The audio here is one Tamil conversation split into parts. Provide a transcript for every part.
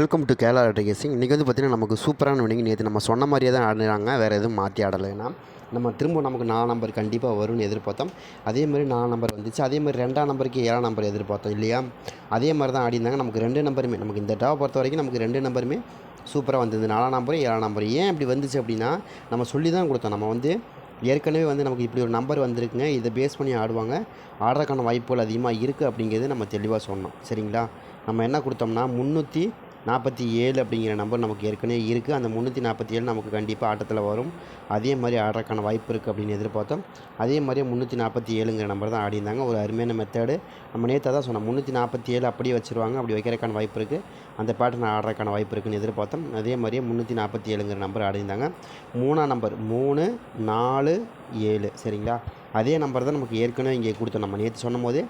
வெல்கம் டு கேரளா கேசிங் இன்றைக்கி வந்து பார்த்திங்கன்னா நமக்கு சூப்பரான வினிங் நேற்று நம்ம சொன்ன மாதிரியே தான் ஆடினாங்க. வேறு எதுவும் மாற்றி ஆடலைன்னா நம்ம திரும்ப நமக்கு நாலு நம்பர் கண்டிப்பாக வரும்னு எதிர்பார்த்தோம். அதே மாதிரி நாலு நம்பர் வந்துச்சு. அதே மாதிரி ரெண்டாம் நம்பருக்கு ஏழாம் நம்பர் எதிர்பார்த்தோம் இல்லையா? அதே மாதிரி தான் ஆடினாங்க நமக்கு ரெண்டு நம்பருமே நமக்கு இந்த டாவை பொறுத்த வரைக்கும் நமக்கு ரெண்டு நம்பருமே சூப்பராக வந்தது. நாலாம் நம்பரும் ஏழாம் நம்பர் ஏன் இப்படி வந்துச்சு அப்படின்னா நம்ம சொல்லி தான் கொடுத்தோம். நம்ம வந்து ஏற்கனவே வந்து நமக்கு இப்படி ஒரு நம்பர் வந்திருக்குங்க. இதை பேஸ் பண்ணி ஆடுவாங்க. ஆடுறதுக்கான வாய்ப்புகள் அதிகமாக இருக்குது அப்படிங்கிறது நம்ம தெளிவாக சொன்னோம். சரிங்களா? நம்ம என்ன கொடுத்தோம்னா முந்நூற்றி நாற்பத்தி ஏழு அப்படிங்கிற நம்பர் நமக்கு ஏற்கனவே இருக்குது அந்த முந்நூற்றி நாற்பத்தி ஏழு நமக்கு கண்டிப்பாக ஆட்டத்தில் வரும். அதே மாதிரி ஆடுறதுக்கான வாய்ப்பு இருக்குது அப்படின்னு எதிர்பார்த்தோம். அதே மாதிரி முந்நூற்றி நாற்பத்தி ஏழுங்கிற நம்பர் தான் ஆடிருந்தாங்க ஒரு அருமையான மெத்தேடு நம்ம நேற்று தான் சொன்னோம். முந்நூற்றி நாற்பத்தி ஏழு அப்படியே வச்சுருவாங்க. அப்படி வைக்கிறதுக்கான வாய்ப்பு இருக்குது அந்த பேட்டர்ன் ஆடுறதுக்கான வாய்ப்பு இருக்குன்னு எதிர்பார்த்தோம். அதே மாதிரியே முந்நூற்றி நாற்பத்தி ஏழுங்கிற நம்பர் ஆடிருந்தாங்க மூணாம் நம்பர். மூணு நாலு ஏழு. சரிங்களா? அதே நம்பர் தான் நமக்கு ஏற்கனவே இங்கே கொடுத்தோம். நம்ம நேற்று சொன்னும் போது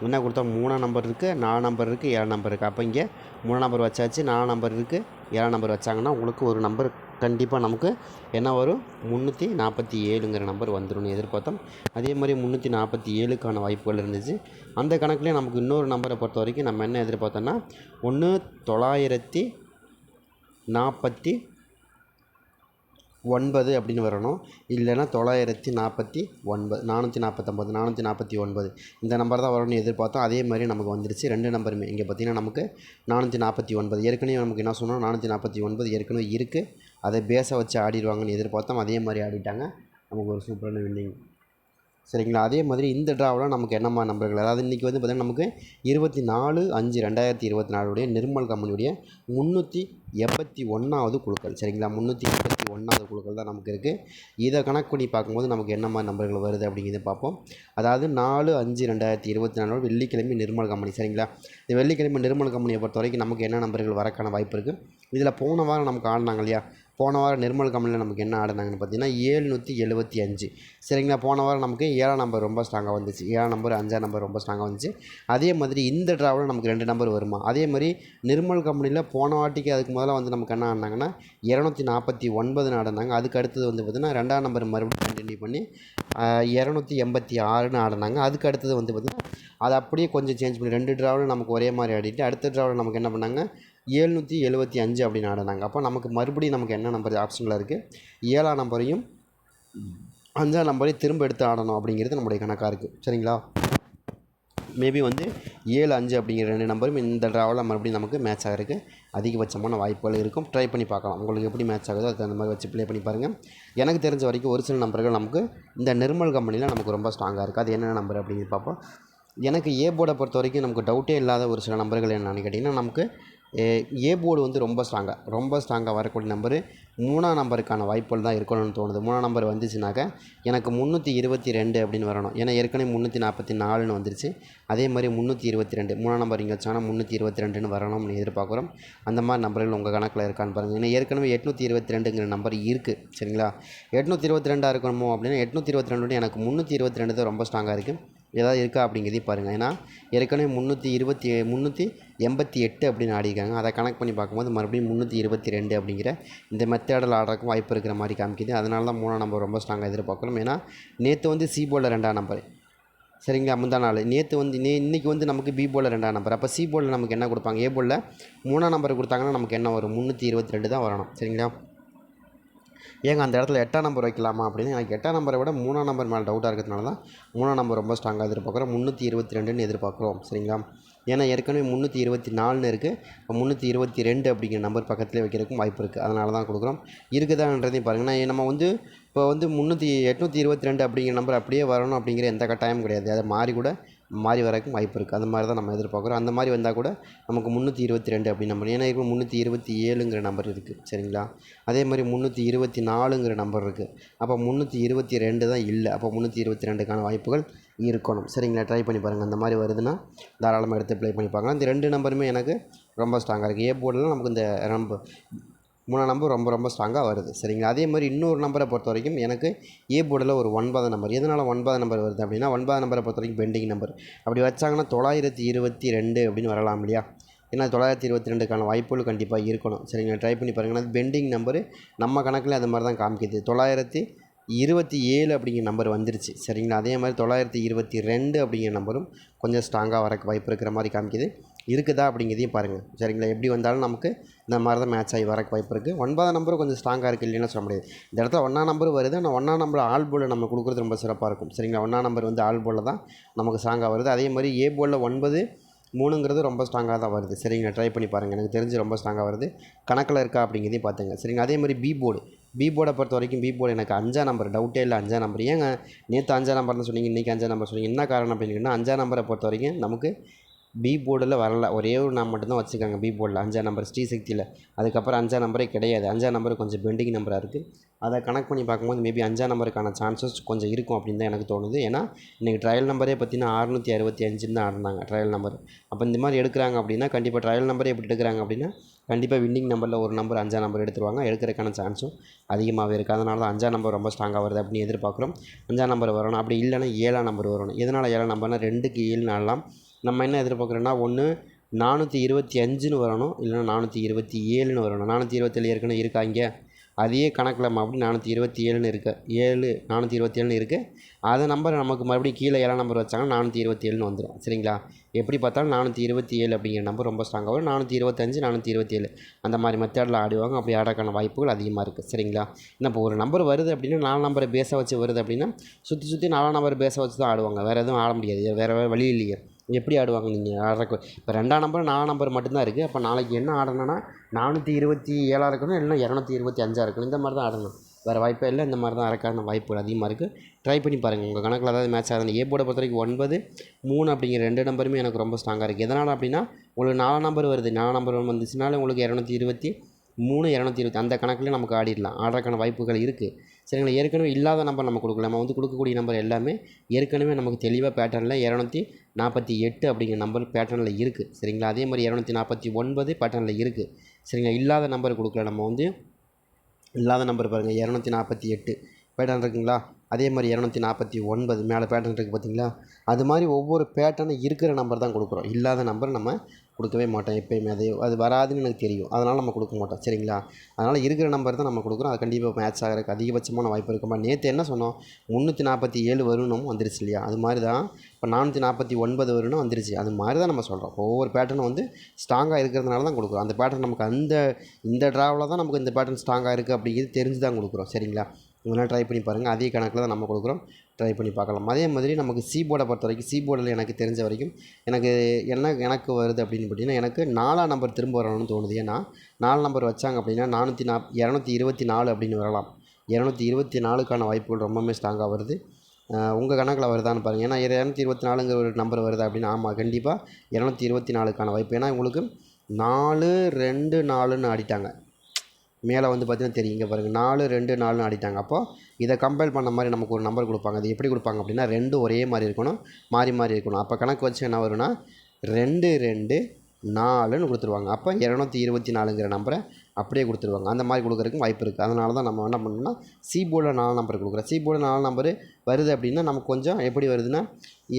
என்ன கொடுத்தோம் மூணாம் நம்பர் இருக்குது நாலு நம்பர் இருக்குது ஏழு நம்பர் இருக்குது அப்போ இங்கே மூணாம் நம்பர் வச்சாச்சு நாலு நம்பர் இருக்குது ஏழாம் நம்பர் வச்சாங்கன்னா உங்களுக்கு ஒரு நம்பர் கண்டிப்பாக நமக்கு என்ன வரும்? முந்நூற்றி நாற்பத்தி ஏழுங்கிற நம்பர் வந்துடும் எதிர்பார்த்தோம். அதே மாதிரி முந்நூற்றி நாற்பத்தி ஏழுக்கான வாய்ப்புகள் இருந்துச்சு. அந்த கணக்குலேயே நமக்கு இன்னொரு நம்பரை பொறுத்த வரைக்கும் நம்ம என்ன எதிர்பார்த்தோம்னா ஒன்று தொள்ளாயிரத்தி நாற்பத்தி ஒன்பது அப்படின்னு வரணும். இல்லைன்னா தொள்ளாயிரத்தி நாற்பத்தி ஒன்பது நானூற்றி நாற்பத்தொம்பது நானூற்றி நாற்பத்தி ஒன்பது. இந்த நம்பர் தான் வரும்னு எதிர்பார்த்தோம். அதே மாதிரி நமக்கு வந்துருச்சு. ரெண்டு நம்பருமே இங்கே பார்த்தீங்கன்னா நமக்கு நானூற்றி நாற்பத்தி ஒன்பது. ஏற்கனவே நமக்கு என்ன சொன்னோம்? நானூற்றி நாற்பத்தி ஒன்பது ஏற்கனவே இருக்குது அதை பேஸை வச்சு ஆடிடுவாங்கன்னு எதிர்பார்த்தோம். அதே மாதிரி ஆடிட்டாங்க. நமக்கு ஒரு சூப்பரான வின்னிங் சரிங்களா? அதே மாதிரி இந்த ட்ராவில் நமக்கு என்னம்மா நம்பர்கள்? அதாவது இன்றைக்கி வந்து பார்த்திங்கன்னா நமக்கு இருபத்தி நாலு அஞ்சு ரெண்டாயிரத்தி இருபத்தி நாலுடைய நிர்மல் கம்பெனியுடைய முந்நூற்றி எண்பத்தி ஒன்றாவது குழுக்கள். சரிங்களா? முந்நூற்றி எண்பத்தி ஒன்றாவது குழுக்கள் தான் நமக்கு இருக்குது இதை கணக்கு பண்ணி பார்க்கும்போது நமக்கு என்ன மாதிரி நம்பர்கள் வருது அப்படிங்கிறத பார்ப்போம். அதாவது நாலு அஞ்சு ரெண்டாயிரத்தி இருபத்தி நாலு வெள்ளிக்கிழமை நிர்மல் கம்பெனி. சரிங்களா? இந்த வெள்ளிக்கிழமை நிர்மல் கம்பெனியை பொறுத்த வரைக்கும் நமக்கு என்ன நம்பர்கள் வரக்கான வாய்ப்பு இருக்குது இதில் போன வாரம் நமக்கு ஆடினாங்க இல்லையா? போன வாரம் நிர்மல் கம்பெனியில் நமக்கு என்ன ஆடினாங்கன்னு பார்த்தீங்கன்னா ஏழ்நூற்றி எழுபத்தி அஞ்சு. சரிங்களா? போன வாரம் நமக்கு ஏழாம் நம்பர் ரொம்ப ஸ்ட்ராங்காக வந்துச்சு. ஏழாம் நம்பர் அஞ்சாம் நம்பர் ரொம்ப ஸ்ட்ராங்காக வந்துச்சு. அதே மாதிரி இந்த ட்ராவலில் நமக்கு ரெண்டு நம்பர் வருமா? அதே மாதிரி நிர்மல் கம்பெனியில் போன வாட்டிக்கு அதுக்கு முதல்ல வந்து நமக்கு என்ன ஆடினாங்கன்னா இரநூத்தி நாற்பத்தி ஒன்பது ஆடினாங்க. அதுக்கு அடுத்தது வந்து பார்த்திங்கன்னா ரெண்டாம் நம்பர் மறுபடியும் கண்டினியூ பண்ணி இரநூத்தி எண்பத்தி ஆறுன்னு ஆடினாங்க. அதுக்கு அடுத்தது வந்து பார்த்திங்கன்னா அதை அப்படியே கொஞ்சம் சேஞ்ச் பண்ணி ரெண்டு ட்ராவலும் நமக்கு ஒரே மாதிரி ஆடிட்டு அடுத்த ட்ராவலில் நமக்கு என்ன பண்ணாங்க? ஏழ்நூற்றி எழுபத்தி அஞ்சு அப்படின்னு ஆடினாங்க அப்போ நமக்கு மறுபடியும் நமக்கு என்ன நம்பர் ஆப்ஷனில் இருக்குது ஏழாம் நம்பரையும் அஞ்சாம் நம்பரையும் திரும்ப எடுத்து ஆடணும் அப்படிங்கிறது நம்முடைய கணக்காக இருக்குது சரிங்களா? மேபி வந்து ஏழு அஞ்சு அப்படிங்கிற ரெண்டு நம்பரும் இந்த ட்ராவலில் மறுபடியும் நமக்கு மேட்ச் ஆகிருக்கு அதிகபட்சமான வாய்ப்புகள் இருக்கும். ட்ரை பண்ணி பார்க்கலாம். உங்களுக்கு எப்படி மேட்ச் ஆகுதோ அதுக்கு அந்த மாதிரி வச்சு ப்ளே பண்ணி பாருங்கள் எனக்கு தெரிஞ்ச வரைக்கும் ஒரு சில நம்பர்கள் நமக்கு இந்த நிர்மல் கம்பெனியில் நமக்கு ரொம்ப ஸ்ட்ராங்காக இருக்குது அது என்னென்ன நம்பர் அப்படிங்கிறது பார்ப்போம். எனக்கு ஏ போர்டை பொறுத்த வரைக்கும் நமக்கு டவுட்டே இல்லாத ஒரு சில நம்பர்கள் என்னென்னு கேட்டிங்கன்னா நமக்கு ஏ போர்டு வந்து ரொம்ப ஸ்ட்ராங்காக ரொம்ப ஸ்ட்ராங்காக வரக்கூடிய நம்பரு மூணாம் நம்பருக்கான வாய்ப்புகள் தான் இருக்கணும்னு தோணுது. மூணாம் நம்பர் வந்துச்சுனாக்கா எனக்கு முந்நூற்றி இருபத்தி ரெண்டு அப்படின்னு வரணும். ஏன்னா ஏற்கனவே முந்நூற்றி நாற்பத்தி நாலுன்னு வந்துருச்சு. அதே மாதிரி முந்நூற்றி இருபத்தி ரெண்டு மூணாம் நம்பர் இங்கே வச்சாங்கன்னா முந்நூற்றி இருபத்தி ரெண்டுன்னு வரணும்னு எதிர்பார்க்குறோம். அந்த மாதிரி நம்பர்கள் உங்கள் கணக்கில் இருக்கான்னு பாருங்கள் ஏன்னா ஏற்கனவே எட்நூற்றி இருபத்தி ரெண்டுங்கிற நம்பர் இருக்குது சரிங்களா? எட்நூற்றி இருபத்தி ரெண்டாக இருக்கணுமோ அப்படின்னா எட்நூற்றி இருபத்தி ரெண்டு எனக்கு முந்நூற்றி இருபத்தி ரெண்டு தான் ரொம்ப ஸ்ட்ராங்காக இருக்குது ஏதாவது இருக்கா அப்படிங்கிறதையும் பாருங்கள் ஏன்னா ஏற்கனவே முந்நூற்றி இருபத்தி முந்நூற்றி எண்பத்தி எட்டு அப்படின்னு ஆடிருக்காங்க அதை கணக்கு பண்ணி பார்க்கும்போது மறுபடியும் முந்நூற்றி இருபத்தி ரெண்டு அப்படிங்கிற இந்த மெத்தேடில் ஆடுறதுக்கும் வாய்ப்பு இருக்கிற மாதிரி காமிக்குது. அதனால தான் மூணாம் நம்பர் ரொம்ப ஸ்ட்ராங்காக எதிர்பார்க்கணும் ஏன்னா நேற்று வந்து சி போலில் ரெண்டாம் நம்பர் சரிங்களா முந்தா நாள். நேற்று வந்து நே இன்றைக்கி வந்து நமக்கு பி போலில் ரெண்டாம் நம்பர் அப்போ சி போலில் நமக்கு என்ன கொடுப்பாங்க? ஏ போலில் மூணாம் நம்பர் கொடுத்தாங்கன்னா நமக்கு என்ன வரும்? முந்நூற்றி இருபத்தி ரெண்டு தான் வரணும். சரிங்களா? ஏங்க அந்த இடத்துல எட்டாம் நம்பர் வைக்கலாமா அப்படின்னு? எனக்கு எட்டாம் நம்பரை விட மூணாம் நம்பர் மேலே டவுட்டாக இருக்கிறதுனால தான் மூணாம் நம்பர் ரொம்ப ஸ்ட்ராங்காக எதிர்பார்க்குறோம். முந்நூற்றி இருபத்தி ரெண்டுன்னு எதிர்பார்க்குறோம். சரிங்களா? ஏன்னா ஏற்கனவே முந்நூற்றி இருபத்தி நாலுன்னு இருக்குது இப்போ முந்நூற்றி இருபத்தி ரெண்டு அப்படிங்கிற நம்பர் பக்கத்துலேயே வைக்கிறதுக்கும் வாய்ப்பு இருக்குது அதனால தான் கொடுக்குறோம். இருக்குதான்றதையும் பாருங்கள் நம்ம வந்து இப்போ வந்து முந்நூற்றி எட்நூற்றி இருபத்தி ரெண்டு அப்படிங்கிற நம்பர் அப்படியே வரணும் அப்படிங்கிற எந்த கட்டாயமும் கிடையாது. அதை மாறி கூட மாறி வரக்கும் வாய்ப்பு இருக்குது. அந்த மாதிரி தான் நம்ம எதிர்பார்க்குறோம். அந்த மாதிரி வந்தால் கூட நமக்கு முந்நூற்றி இருபத்தி ரெண்டு அப்படின்னு நம்பர் ஏன்னா இப்போ முந்நூற்றி இருபத்தி ஏழுங்கிற நம்பர் இருக்குது. சரிங்களா? அதே மாதிரி முந்நூற்றி இருபத்தி நாலுங்கிற நம்பர் இருக்குது. அப்போ முந்நூற்றி இருபத்தி ரெண்டு தான் இல்லை. அப்போ முந்நூற்றி இருபத்தி ரெண்டுக்கான வாய்ப்புகள் இருக்கணும். சரிங்களா? ட்ரை பண்ணி பாருங்கள் அந்த மாதிரி வருதுன்னா தாராளமாக எடுத்து ப்ளே பண்ணி பார்க்கலாம். இந்த ரெண்டு நம்பருமே எனக்கு ரொம்ப ஸ்ட்ராங்காக இருக்குது. ஏ போர்டில் நமக்கு இந்த நம்பர் மூணாம் நம்பர் ரொம்ப ரொம்ப ஸ்ட்ராங்காக வருது. சரிங்களா? அதே மாதிரி இன்னொரு நம்பரை பொறுத்த வரைக்கும் எனக்கு ஏ போர்டில் ஒரு ஒன்பதாம் நம்பர் எதனால் ஒன்பதாம் நம்பர் வருது அப்படின்னா ஒன்பதாம் நம்பரை பொறுத்த வரைக்கும் பெண்டிங் நம்பர் அப்படி வச்சாங்கன்னா தொள்ளாயிரத்தி இருபத்தி ரெண்டு அப்படின்னு வரலாம் இல்லையா? ஏன்னா தொள்ளாயிரத்தி இருபத்தி ரெண்டுக்கான வாய்ப்புகள் கண்டிப்பாக இருக்கணும். சரிங்களா? ட்ரை பண்ணி பாருங்கள் அது பெண்டிங் நம்பரு நம்ம கணக்கில் அது மாதிரி தான் காமிக்குது. தொள்ளாயிரத்தி இருபத்தி ஏழு அப்படிங்கிற நம்பர் வந்துருச்சு. சரிங்களா? அதே மாதிரி தொள்ளாயிரத்தி இருபத்தி ரெண்டு அப்படிங்கிற நம்பரும் கொஞ்சம் ஸ்ட்ராங்காக வரக்கு வாய்ப்பு இருக்கிற மாதிரி காமிக்குது. இருக்குதா அப்படிங்கிறதையும் பாருங்கள் சரிங்களா? எப்படி வந்தாலும் நமக்கு இந்த மாதிரி தான் மேட்ச் ஆகி வரக்கு வாய்ப்பு இருக்குது ஒன்பதாம் நம்பரும் கொஞ்சம் ஸ்ட்ராங்காக இருக்குது இல்லைன்னு சொல்ல முடியாது. இந்த இடத்துல ஒன்றா நம்பர் வருது. ஆனால் ஒன்றா நம்பர் ஆல் போலில் நம்ம கொடுக்குறது ரொம்ப சிறப்பாக இருக்கும். சரிங்களா? ஒன்றா நம்பர் வந்து ஆல் போலில் தான் நமக்கு ஸ்ட்ராங்காக வருது. அதே மாதிரி ஏ போலில் ஒன்பது மூணுங்கிறது ரொம்ப ஸ்ட்ராங்காக தான் வருது. சரிங்களா? ட்ரை பண்ணி பாருங்கள் எனக்கு தெரிஞ்சு ரொம்ப ஸ்ட்ராங்காக வருது. கணக்கில் இருக்கா அப்படிங்கிறதையும் பார்த்துங்க. சரிங்க அதே மாதிரி பி போர்டு பி போர்டை பொறுத்த வரைக்கும் பி போர்டு எனக்கு அஞ்சா நம்பர் டவுட்டே இல்லை அஞ்சா நம்பர் ஏங்க நேற்று அஞ்சா நம்பர்னு சொன்னீங்க இன்றைக்கி அஞ்சா நம்பர் சொன்னீங்க. என்ன காரணம் அப்படின்னு கேட்டிங்கன்னா அஞ்சா நம்பரை பொறுத்த வரைக்கும் நமக்கு பி போர்டில் வரல. ஒரே ஒரு நான் மட்டும்தான் வச்சுருக்காங்க பி போர்டில். அஞ்சாம் நம்பர் ஸ்ரீசக்தியில் அதுக்கப்புறம் அஞ்சாம் நம்பரே கிடையாது. அஞ்சாம் நம்பர் கொஞ்சம் பெண்டிங் நம்பராக இருக்குது அதை கனெக்ட் பண்ணி பார்க்கும்போது மேபி அஞ்சாம் நம்பருக்கான சான்சஸ் கொஞ்சம் இருக்கும் அப்படின்னு தான் எனக்கு தோணுது. ஏன்னா இன்றைக்கி ட்ரையல் நம்பரே பார்த்தீங்கன்னா அறுநூற்றி அறுபத்தி அஞ்சுன்னு தான் ஆடினாங்க ட்ரையல் நம்பர் அப்போ இந்த மாதிரி எடுக்கிறாங்க அப்படின்னா கண்டிப்பாக ட்ரையல் நம்பரே எப்படி எடுக்கிறாங்க அப்படின்னா கண்டிப்பாக வின்னிங் நம்பரில் ஒரு நம்பர் அஞ்சாம் நம்பர் எடுத்துருவாங்க. எடுக்கிறதுக்கான சான்ஸும் அதிகமாகவே இருக்குது அதனால தான் அஞ்சாம் நம்பர் ரொம்ப ஸ்ட்ராங்காக வருது அப்படின்னு எதிர்பார்க்குறோம். அஞ்சாம் நம்பர் வரணும். அப்படி இல்லைன்னா ஏழாம் நம்பர் வரணும். எதனால் ஏழாம் நம்பர்னால் ரெண்டுக்கு ஏழு நாளெலாம் நம்ம என்ன எதிர்பார்க்குறோன்னா ஒன்று நானூற்றி இருபத்தி அஞ்சுன்னு வரணும் இல்லைன்னா நானூற்றி இருபத்தி ஏழுன்னு வரணும். நானூற்றி இருபத்தேழு ஏற்கனவே இருக்கா இங்கே? அதையே கணக்கில் மறுபடியும் நானூற்றி இருபத்தி ஏழுன்னு இருக்குது ஏழு நானூற்றி இருபத்தி ஏழுன்னு இருக்குது அதை நம்பர் நமக்கு மறுபடியும் கீழே ஏழாம் நம்பர் வச்சாங்கன்னா நானூற்றி இருபத்தி ஏழுன்னு வந்துடும் சரிங்களா? எப்படி பார்த்தாலும் நானூற்றி இருபத்தி ஏழு அப்படிங்கிற நம்பர் ரொம்ப ஸ்ட்ராங்காக வரும். நானூற்றி இருபத்தஞ்சு நானூற்றி இருபத்தி ஏழு. அந்த மாதிரி மெத்தடில் ஆடுவாங்க அப்படி ஆடக்கான வாய்ப்புகள் அதிகமாக இருக்குது சரிங்களா? என்ன இப்போ ஒரு நம்பர் வருது அப்படின்னா நாலு நம்பரை பேச வச்சு வருது அப்படின்னா சுற்றி சுற்றி நாலாம் நம்பர் பேஸை வச்சு தான் ஆடுவாங்க. வேறு எதுவும் ஆட முடியாது. வேறு வேறு வழி இல்லையே. எப்படி ஆடுவாங்க நீங்கள் ஆடுறக்கு இப்போ ரெண்டாம் நம்பர் நாலாம் நம்பர் மட்டும்தான் இருக்குது அப்போ நாளைக்கு என்ன ஆடணும்னா நானூற்றி இருபத்தி ஏழாக இருக்கணும் இல்லைன்னா இரநூத்தி இருபத்தி அஞ்சாக இருக்கணும். இந்த மாதிரி தான் ஆடணும். வேறு வாய்ப்பே இல்லை. இந்த மாதிரி தான் ஆடக்கான வாய்ப்புகள் அதிகமாக இருக்குது ட்ரை பண்ணி பாருங்கள் உங்கள் கணக்கில் ஏதாவது மேட்ச் ஆகுது ஏ போர்டை பொறுத்த வரைக்கும் ஒன்பது மூணு அப்படிங்கிற ரெண்டு நம்பருமே எனக்கு ரொம்ப ஸ்ட்ராங்காக இருக்குது எதனால் அப்படின்னா உங்களுக்கு நாலாம் நம்பர் வருது. நாலாம் நம்பர் வந்துச்சுனால உங்களுக்கு இரநூத்தி இருபத்தி மூணு இரநூத்தி இருபத்தி அந்த கணக்குலேயே நமக்கு ஆடிடலாம். ஆடுறதுக்கான வாய்ப்புகள் இருக்குது சரிங்களா? ஏற்கனவே இல்லாத நம்பர் நம்ம கொடுக்கல. நம்ம வந்து கொடுக்கக்கூடிய நம்பர் எல்லாமே ஏற்கனவே நமக்கு தெளிவாக பேட்டர்னில் இரநூத்தி நாற்பத்தி எட்டு அப்படிங்கிற நம்பர் பேட்டர்னில் இருக்குது சரிங்களா? அதே மாதிரி இரநூத்தி நாற்பத்தி ஒன்பது பேட்டர்னில் இருக்குது சரிங்களா இல்லாத நம்பர் கொடுக்கல. நம்ம வந்து இல்லாத நம்பர் பாருங்கள் இரநூத்தி நாற்பத்தி எட்டு பேட்டர்ன் இருக்குங்களா? அதே மாதிரி இரநூத்தி நாற்பத்தி ஒன்பது மேலே பேட்டர்ன் இருக்குது பார்த்தீங்களா அது மாதிரி ஒவ்வொரு பேட்டர்னும் இருக்கிற நம்பர் தான் கொடுக்குறோம். இல்லாத நம்பர் நம்ம கொடுக்கவே மாட்டோம் எப்போயுமே. அது அது வராதுன்னு எனக்கு தெரியும். அதனால் நம்ம கொடுக்க மாட்டோம். சரிங்களா? அதனால் இருக்கிற நம்பர் தான் நம்ம கொடுக்குறோம். அது கண்டிப்பாக மேட்ச் ஆகிறதுக்கு அதிகபட்சமான வாய்ப்பு இருக்குமா? நேற்று என்ன சொன்னோம்? முந்நூற்றி நாற்பத்தி ஏழு வருணும் வந்துருச்சு இல்லையா? அது மாதிரி தான் இப்போ நானூற்றி நாற்பத்தி ஒன்பது வருணும் வந்துருச்சு. அது மாதிரி தான் நம்ம சொல்கிறோம் ஒவ்வொரு பேட்டர்னும் வந்து ஸ்ட்ராங்காக இருக்கிறதுனால தான் கொடுக்குறோம். அந்த பேட்டர்ன் நமக்கு அந்த இந்த ட்ராவில் தான் நமக்கு இந்த பேட்டர்ன் ஸ்ட்ராங்காக இருக்குது அப்படிங்கிறது தெரிஞ்சு தான் கொடுக்குறோம். சரிங்களா? இதெல்லாம் ட்ரை பண்ணி பாருங்கள் அதே கணக்கில் தான் நம்ம கொடுக்குறோம். ட்ரை பண்ணி பார்க்கலாம். அதே மாதிரி நமக்கு சி போர்டை பொறுத்த வரைக்கும் சி போர்டில் எனக்கு தெரிஞ்ச வரைக்கும் எனக்கு என்ன எனக்கு வருது அப்படின்னு பார்த்தீங்கன்னா எனக்கு நாலாம் நம்பர் திரும்ப வரணும்னு தோணுது. ஏன்னா நாலு நம்பர் வச்சாங்க அப்படின்னா நானூற்றி நாப் இரநூத்தி இருபத்தி நாலு அப்படின்னு வரலாம். இரநூத்தி இருபத்தி நாலுக்கான வாய்ப்புகள் ரொம்பவுமே ஸ்ட்ராங்காக வருது. உங்கள் கணக்கில் வருதான்னு பாருங்கள் ஏன்னா இரநூத்தி இருபத்தி நாலுங்கிற ஒரு நம்பர் வருது அப்படின்னா ஆமாம் கண்டிப்பாக இரநூத்தி இருபத்தி நாலுக்கான வாய்ப்பு. ஏன்னா உங்களுக்கு நாலு ரெண்டு நாலுன்னு ஆடிட்டாங்க. மேலே வந்து பார்த்தீங்கன்னா தெரியும். இங்கே பாருங்கள் நாலு ரெண்டு நாலுன்னு ஆடிட்டாங்க. அப்போது இதை கம்பேர் பண்ண மாதிரி நமக்கு ஒரு நம்பர் கொடுப்பாங்க. அது எப்படி கொடுப்பாங்க அப்படின்னா ரெண்டும் ஒரே மாதிரி இருக்கணும் மாறி மாறி இருக்கணும். அப்போ கணக்கு வச்சு என்ன வரும்னா ரெண்டு ரெண்டு நாலுன்னு கொடுத்துருவாங்க. அப்போ இரநூத்தி இருபத்தி நாலுங்கிற நம்பரை அப்படியே கொடுத்துருவாங்க. அந்த மாதிரி கொடுக்குறதுக்கும் வாய்ப்பு இருக்குது அதனால தான் நம்ம என்ன பண்ணணும்னா சி போர்டில் நாலு நம்பர் கொடுக்குறோம். சி போர்டில் நாலு நம்பர் வருது அப்படின்னா நமக்கு கொஞ்சம் எப்படி வருதுன்னா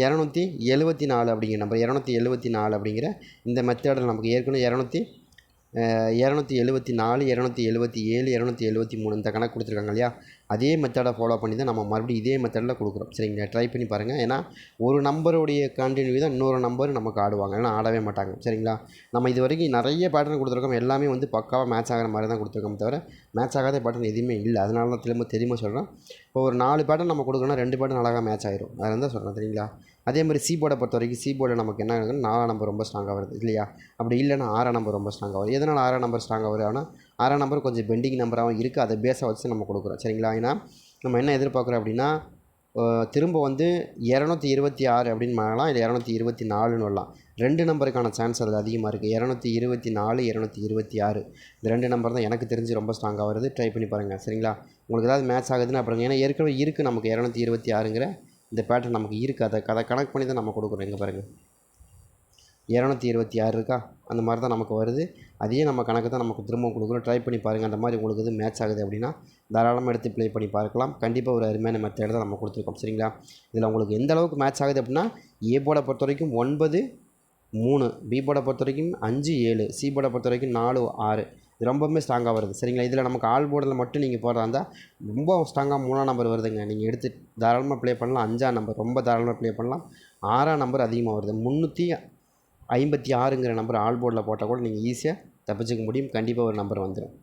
இரநூத்தி எழுபத்தி நாலு அப்படிங்கிற நம்பர் இரநூத்தி எழுபத்தி நாலு அப்படிங்கிற இந்த மெத்தடில் நமக்கு ஏற்கனவே இரநூத்தி இரநூத்தி எழுபத்தி நாலு இரநூத்தி எழுபத்தி ஏழு இரநூத்தி எழுபத்தி மூணு இந்த கணக்கு கொடுத்துருக்காங்க இல்லையா? அதே மெத்தடை ஃபாலோ பண்ணி தான் நம்ம மறுபடியும் இதே மெத்தடில் கொடுக்குறோம். சரிங்களா ட்ரை பண்ணி பாருங்கள் ஏன்னா ஒரு நம்பருடைய கண்டினியூ தான் இன்னொரு நம்பர் நமக்கு ஆடுவாங்க. ஏன்னா ஆடவே மாட்டாங்க. சரிங்களா? நம்ம இது வரைக்கும் நிறைய பேட்டர்ன் கொடுத்துருக்கோம். எல்லாமே வந்து பக்காவாக மேட்ச் ஆகிற மாதிரி தான் கொடுத்துருக்கோம் தவிர மேட்ச் ஆகாத பேட்டர்ன் எதுவுமே இல்லை. அதனால தான் திரும்ப தெரியுமா சொல்கிறேன் இப்போ ஒரு நாலு பேட்டர்ன் நம்ம கொடுக்குறோன்னா ரெண்டு பேட்டர்ன் அழகாக மேட்ச் ஆயிரும். அதில் தான் சொல்கிறேன் சரிங்களா? அதே மாதிரி சீபோர்டை பொறுத்த வரைக்கும் சீபோர்டில் நமக்கு என்ன ஆகுதுன்னா நாலாம் நம்பர் ரொம்ப ஸ்ட்ராங்காக வருது இல்லையா? அப்படி இல்லைன்னா ஆறாம் நம்பர் ரொம்ப ஸ்ட்ராங்காக வருது. எதனால் ஆறாம் நம்பர் ஸ்ட்ராங்காக வருது ஆனால் ஆறாம் நம்பர் கொஞ்சம் பெண்டிங் நம்பராகவும் இருக்குது அதை பேஸை வச்சு நம்ம கொடுக்குறோம். சரிங்களா? ஏன்னா நம்ம என்ன எதிர்பார்க்குறோம் அப்படின்னா திரும்ப வந்து இரநூத்தி இருபத்தி ஆறு அப்படின்னு வரலாம் இல்லை இரநூத்தி இருபத்தி நாலுன்னு வரலாம். ரெண்டு நம்பருக்கான சான்ஸ் அதில் அதிகமாக இருக்குது இரநூத்தி இருபத்தி நாலு இரநூத்தி இருபத்தி ஆறு. இந்த ரெண்டு நம்பர் தான் எனக்கு தெரிஞ்சு ரொம்ப ஸ்ட்ராங்காக வருது. ட்ரை பண்ணி பாருங்கள் சரிங்களா? உங்களுக்கு ஏதாவது மேட்ச் ஆகுதுன்னு அப்புறம் ஏன்னா ஏற்கனவே இருக்குது நமக்கு இரநூத்தி இருபத்தி ஆறுங்கிற இந்த பேட்டர்ன் நமக்கு இருக்குது. அதை அதை கணக்கு பண்ணி தான் நம்ம கொடுக்குறோம். எங்கே பாருங்கள் இரநூத்தி இருபத்தி ஆறு இருக்கா? அந்த மாதிரி தான் நமக்கு வருது. அதையே நம்ம கணக்கு தான் நமக்கு திரும்ப கொடுக்குறோம். ட்ரை பண்ணி பாருங்கள் அந்த மாதிரி உங்களுக்கு இது மேட்ச் ஆகுது அப்படின்னா தாராளமாக எடுத்து ப்ளே பண்ணி பார்க்கலாம். கண்டிப்பாக ஒரு அருமையான மெத்தேடு தான் நம்ம கொடுத்துருக்கோம். சரிங்களா? இதில் உங்களுக்கு எந்த அளவுக்கு மேட்ச் ஆகுது அப்படின்னா ஏ போர்டை பொறுத்த வரைக்கும் ஒன்பது மூணு பி போர்டை பொறுத்த வரைக்கும் அஞ்சு ஏழு சி போர்டை பொறுத்த வரைக்கும் நாலு ஆறு. இது ரொம்பவுமே ஸ்ட்ராங்காக வருது. சரிங்களா? இதில் நமக்கு ஆல் போர்டில் மட்டும் நீங்கள் போடுறதா இருந்தால் ரொம்ப ஸ்ட்ராங்காக மூணாம் நம்பர் வருதுங்க. நீங்கள் எடுத்து தாராளமாக ப்ளே பண்ணலாம். அஞ்சாம் நம்பர் ரொம்ப தாராளமாக ப்ளே பண்ணலாம். ஆறாம் நம்பர் அதிகமாக வருது. முந்நூற்றி ஐம்பத்தி ஆறுங்கிற நம்பர் ஆல் போர்டில் போட்டால் கூட நீங்கள் ஈஸியாக தப்பிச்சுக்க முடியும். கண்டிப்பாக ஒரு நம்பர் வந்துடும்